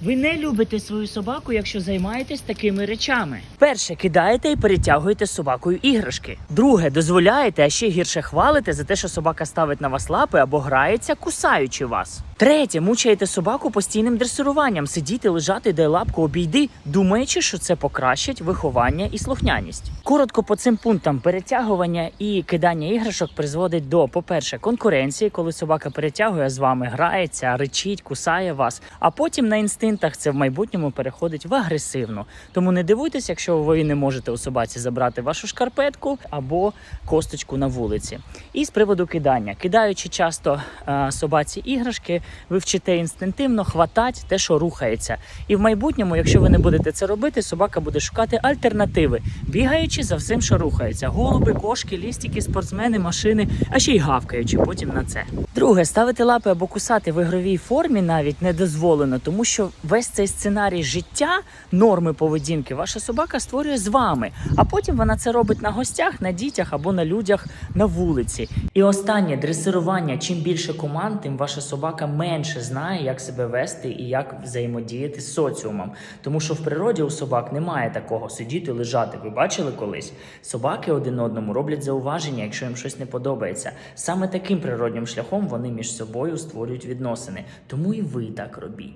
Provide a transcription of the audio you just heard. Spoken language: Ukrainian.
Ви не любите свою собаку, якщо займаєтесь такими речами. Перше, кидаєте і перетягуєте з собакою іграшки. Друге, дозволяєте, а ще гірше хвалите за те, що собака ставить на вас лапи або грається, кусаючи вас. Третє, мучаєте собаку постійним дресируванням, сидіти, лежати, дай лапку обійди, думаючи, що це покращить виховання і слухняність. Коротко по цим пунктам перетягування і кидання іграшок призводить до, по-перше, конкуренції, коли собака перетягує з вами, грається, ричить, кусає вас. А потім на інстинктах це в майбутньому переходить в агресивну. Тому не дивуйтесь, якщо ви не можете у собаці забрати вашу шкарпетку або косточку на вулиці. І з приводу кидання, кидаючи часто е, собаці іграшки, ви вчите інстинктивно хватати те, що рухається. І в майбутньому, якщо ви не будете це робити, собака буде шукати альтернативи, бігаючи за всім, що рухається: голуби, кошки, лістики, спортсмени, машини, а ще й гавкаючи потім на це. Друге, ставити лапи або кусати в ігровій формі навіть не дозволено, тому що весь цей сценарій життя, норми поведінки, ваша собака створює з вами, а потім вона це робить на гостях, на дітях або на людях на вулиці. І останнє дресирування. Чим більше команд, тим ваша собака менше знає, як себе вести і як взаємодіяти з соціумом. Тому що в природі у собак немає такого сидіти, лежати. Ви бачили колись? Собаки один одному роблять зауваження, якщо їм щось не подобається. Саме таким природнім шляхом вони між собою створюють відносини. Тому і ви так робіть.